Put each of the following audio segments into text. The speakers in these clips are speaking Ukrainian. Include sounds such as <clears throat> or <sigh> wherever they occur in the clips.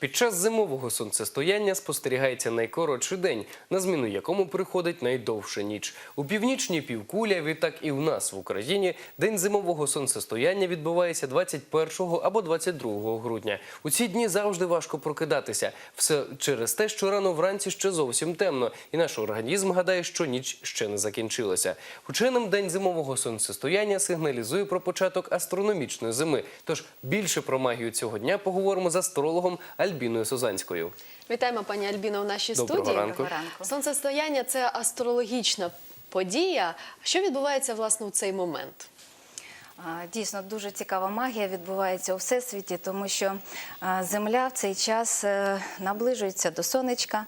Під час зимового сонцестояння спостерігається найкоротший день, на зміну якому приходить найдовша ніч. У північній півкулі, а відтак і в нас в Україні, день зимового сонцестояння відбувається 21 або 22 грудня. У ці дні завжди важко прокидатися. Все через те, що рано вранці ще зовсім темно, і наш організм гадає, що ніч ще не закінчилася. Ученим день зимового сонцестояння сигналізує про початок астрономічної зими. Тож більше про магію цього дня поговоримо з астрологом Альбіною Созанською. Вітаємо, пані Альбіно, в нашій Доброго студії. ранку. Доброго ранку. Сонцестояння це астрологічна подія. Що відбувається власне у цей момент? Дійсно, дуже цікава магія відбувається у всесвіті, тому що Земля в цей час е, наближується до сонечка,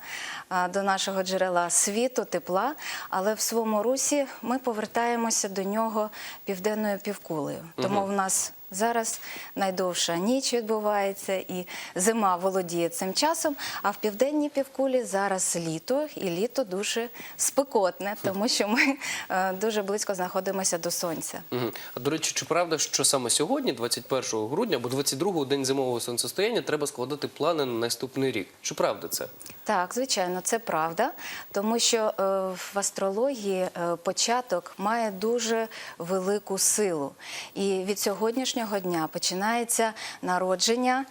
до нашого джерела світу, тепла, але в своєму русі ми повертаємося до нього південною півкулею. Тому в нас зараз найдовша ніч відбувається, і зима володіє цим часом. А в південній півкулі зараз літо, і літо дуже спекотне, тому що ми е, дуже близько знаходимося до сонця. А до речі, чи правда, що саме сьогодні, 21 грудня або 22-го день зимового сонцестояння, треба складати плани на наступний рік? Чи правда це? Так, звичайно, це правда, тому що е, в астрології е, початок має дуже велику силу. І від сьогоднішнього дня починається народження.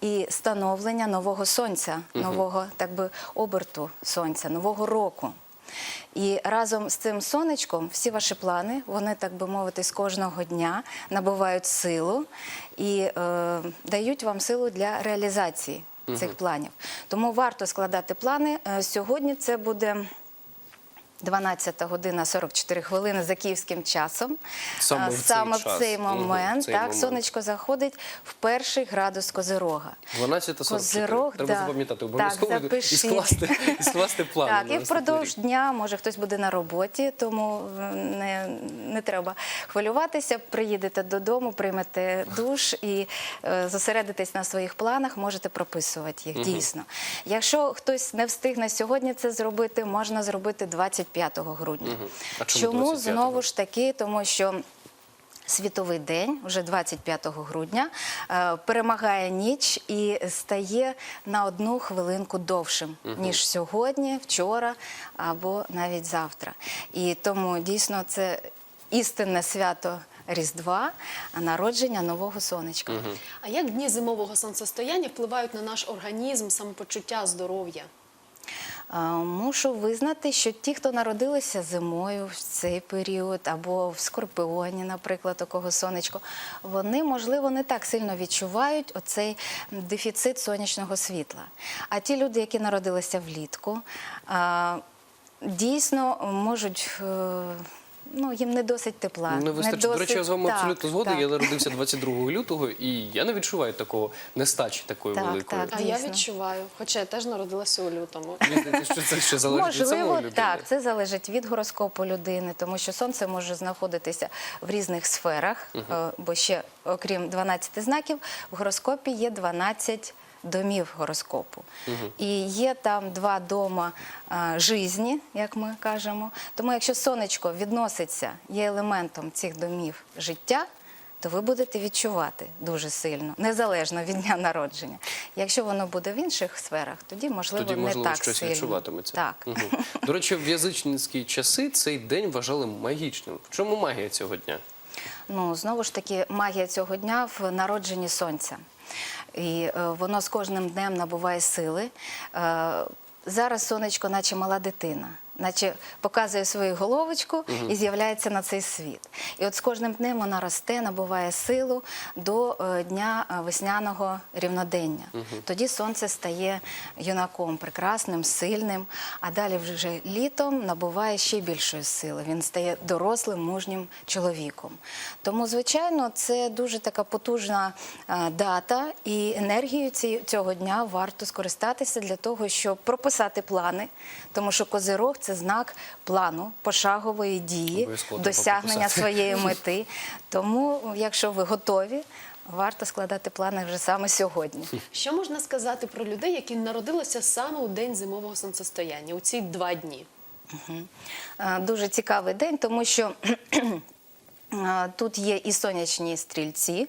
І становлення нового сонця, нового так би оберту сонця, нового року. І разом з цим сонечком всі ваші плани, вони, так би мовити, з кожного дня набувають силу і е, дають вам силу для реалізації цих планів. Тому варто складати плани. Е, Сьогодні це буде 12 година 44 хвилини за київським часом. Саме А, в цей в цей момент, в цей так, момент. сонечко заходить в перший градус Козирога. 12.44. Козирог, Треба да. запам'ятати Так, обов'язково і скласти, і скласти <laughs> плани. Так, і впродовж рік. дня, може хтось буде на роботі, тому не, не треба хвилюватися. Приїдете додому, приймете душ і е, зосередитесь на своїх планах, можете прописувати їх дійсно. Якщо хтось не встигне сьогодні це зробити, можна зробити 25 грудня. А чому чому 25-го? знову ж таки? Тому що. Світовий день, вже 25 грудня, е, перемагає ніч і стає на одну хвилинку довшим, ніж сьогодні, вчора або навіть завтра. І тому дійсно це істинне свято Різдва, а народження нового сонечка. А як дні зимового сонцестояння впливають на наш організм, самопочуття, здоров'я? Е, Мушу визнати, що ті, хто народилися зимою в цей період, або в Скорпіоні, наприклад, такого сонечко, вони, можливо, не так сильно відчувають оцей дефіцит сонячного світла. А ті люди, які народилися влітку, е, дійсно можуть. Ну, їм не досить тепла. Не вистачить. До речі, я з вами так, абсолютно згоден. Я народився 22 лютого, і я не відчуваю такого нестачі такої Так, великої. так. А я відчуваю, хоча я теж народилася у лютому. Що це ще залежить від самої Можливо, людини. так, це залежить від гороскопу людини, тому що сонце може знаходитися в різних сферах, е, бо ще, окрім 12 знаків, в гороскопі є 12 домів гороскопу. І є там два дома а, жизні, як ми кажемо. Тому якщо сонечко відноситься, є елементом цих домів життя, то ви будете відчувати дуже сильно, незалежно від дня народження. Якщо воно буде в інших сферах, тоді можливо Тоді, можливо, не так щось сильно. відчуватиметься. Так. Мгм. До речі, в язичницькі часи цей день вважали магічним. В чому магія цього дня? Ну, знову ж таки, магія цього дня в народженні сонця. І е, воно з кожним днем набуває сили. Е, зараз сонечко, наче мала дитина. Наче показує свою головочку і з'являється на цей світ. І от з кожним днем вона росте, набуває силу до е, дня е, весняного рівнодення. Тоді сонце стає юнаком, прекрасним, сильним, а далі вже літом набуває ще більшої сили. Він стає дорослим, мужнім чоловіком. Тому, звичайно, це дуже така потужна е, дата, і енергією ці- цього дня варто скористатися для того, щоб прописати плани, тому що козирог це знак плану, пошагової дії, досягнення своєї <laughs> мети. Тому, якщо ви готові, варто складати плани вже саме сьогодні. Що можна сказати про людей, які народилися саме у день зимового сонцестояння, у ці два дні? Дуже цікавий день, тому що <clears throat> тут є і сонячні стрільці.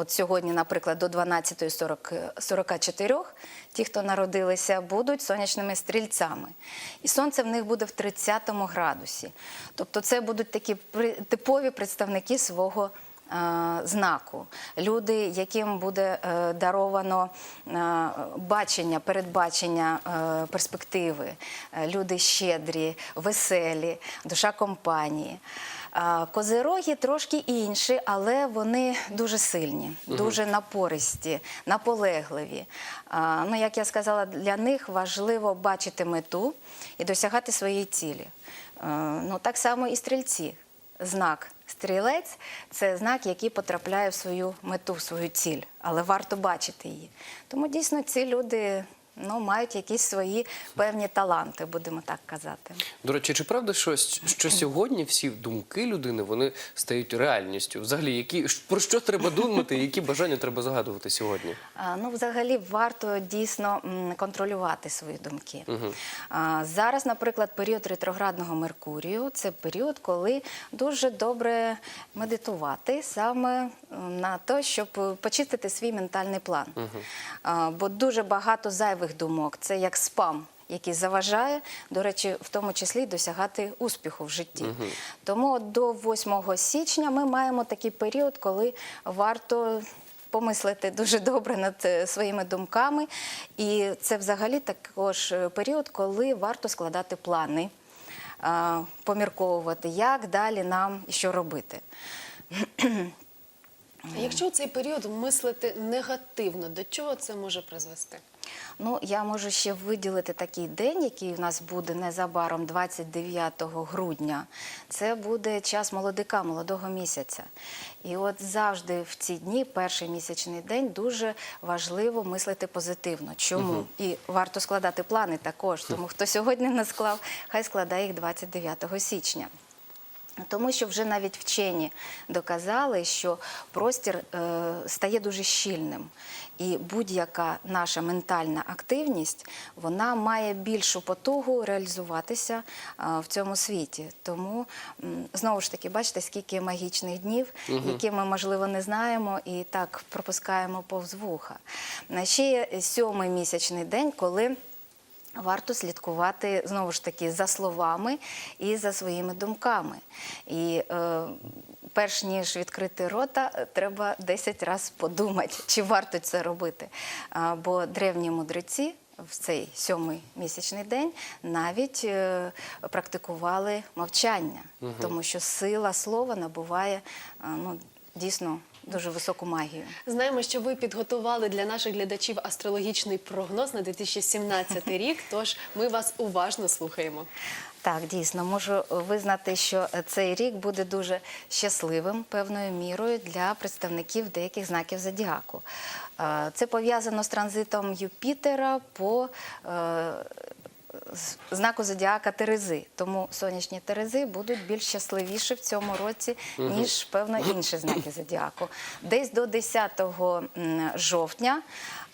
От сьогодні, наприклад, до 12.44 ті, хто народилися, будуть сонячними стрільцями. І сонце в них буде в 30 градусі. Тобто це будуть такі типові представники свого е, знаку. Люди, яким буде е, даровано е, бачення, передбачення перспективи, люди щедрі, веселі, душа компанії. Козироги трошки інші, але вони дуже сильні, дуже напористі, наполегливі. Ну, як я сказала, для них важливо бачити мету і досягати своєї цілі. Ну, так само і стрільці. Знак стрілець це знак, який потрапляє в свою мету, в свою ціль, але варто бачити її. Тому дійсно ці люди ну, мають якісь свої певні таланти, будемо так казати. До речі, чи правда, що, що сьогодні всі думки людини вони стають реальністю? Взагалі, які про що треба думати, які бажання треба загадувати сьогодні? А, Ну, взагалі, варто дійсно контролювати свої думки. А, Зараз, наприклад, період ретроградного Меркурію це період, коли дуже добре медитувати саме на те, щоб е, почистити свій ментальний план. А, Бо дуже багато зайвих думок, це як спам. Який заважає, до речі, в тому числі досягати успіху в житті. Тому от до 8 січня ми маємо такий період, коли варто помислити дуже добре над е, своїми думками. І це взагалі також е, період, коли варто складати плани, помірковувати, як далі нам і що робити. Якщо у цей період мислити негативно, до чого це може призвести? Ну, я можу ще виділити такий день, який у нас буде незабаром 29 грудня. Це буде час молодика, молодого місяця. І от завжди в ці дні, перший місячний день, дуже важливо мислити позитивно. Чому? І варто складати плани також. Тому хто сьогодні не склав, хай складає їх 29 січня. Тому що вже навіть вчені доказали, що простір е, стає дуже щільним, і будь-яка наша ментальна активність вона має більшу потугу реалізуватися е, в цьому світі. Тому знову ж таки, бачите, скільки магічних днів, які ми можливо не знаємо, і так пропускаємо повз вуха. Е, Ще є сьомий місячний день, коли Варто слідкувати знову ж таки за словами і за своїми думками. І е, перш ніж відкрити рота, треба 10 разів подумати, чи варто це робити. А, бо древні мудреці в цей сьомий місячний день навіть е, практикували мовчання, тому що сила слова набуває е, ну, дійсно дуже високу магію. Знаємо, що ви підготували для наших глядачів астрологічний прогноз на 2017 <laughs> рік. Тож ми вас уважно слухаємо. Так, дійсно, можу визнати, що цей рік буде дуже щасливим певною мірою для представників деяких знаків зодіаку. Е, Це пов'язано з транзитом Юпітера по е, знаку зодіака Терези. Тому сонячні Терези будуть більш щасливіші в цьому році, ніж певно інші знаки зодіаку. Десь до 10 жовтня.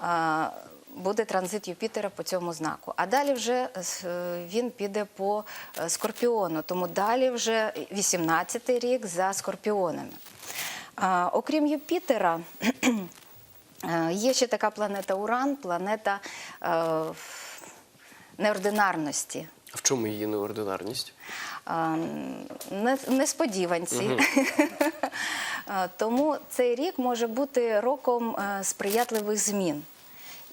е, Буде транзит Юпітера по цьому знаку. А далі вже е, він піде по е, скорпіону, тому далі вже 18-й рік за скорпіонами. Окрім Юпітера, <clears throat> е, є ще така планета Уран, планета е, А В чому її неординарність? А, не- несподіванці. Угу. <laughs> Тому цей рік може бути роком е, сприятливих змін.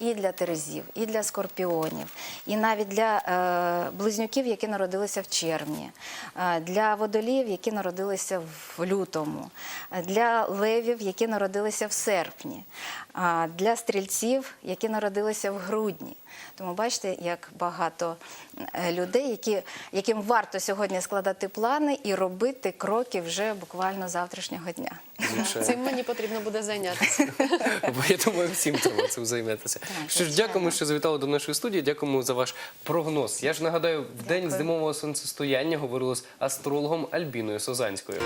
І для терезів, і для скорпіонів, і навіть для е, близнюків, які народилися в червні, е, для водоліїв, які народилися в лютому, е, для левів, які народилися в серпні, а для стрільців, які народилися в грудні. Тому бачите, як багато е, людей, які, яким варто сьогодні складати плани і робити кроки вже буквально завтрашнього дня. Звичайно. Цим мені потрібно буде зайнятися. Бо я думаю, всім треба цим займатися. Що ж, дякуємо, що завітали до нашої студії. Дякуємо за ваш прогноз. Я ж нагадаю, в день зимового сонцестояння говорили з астрологом Альбіною Созанською.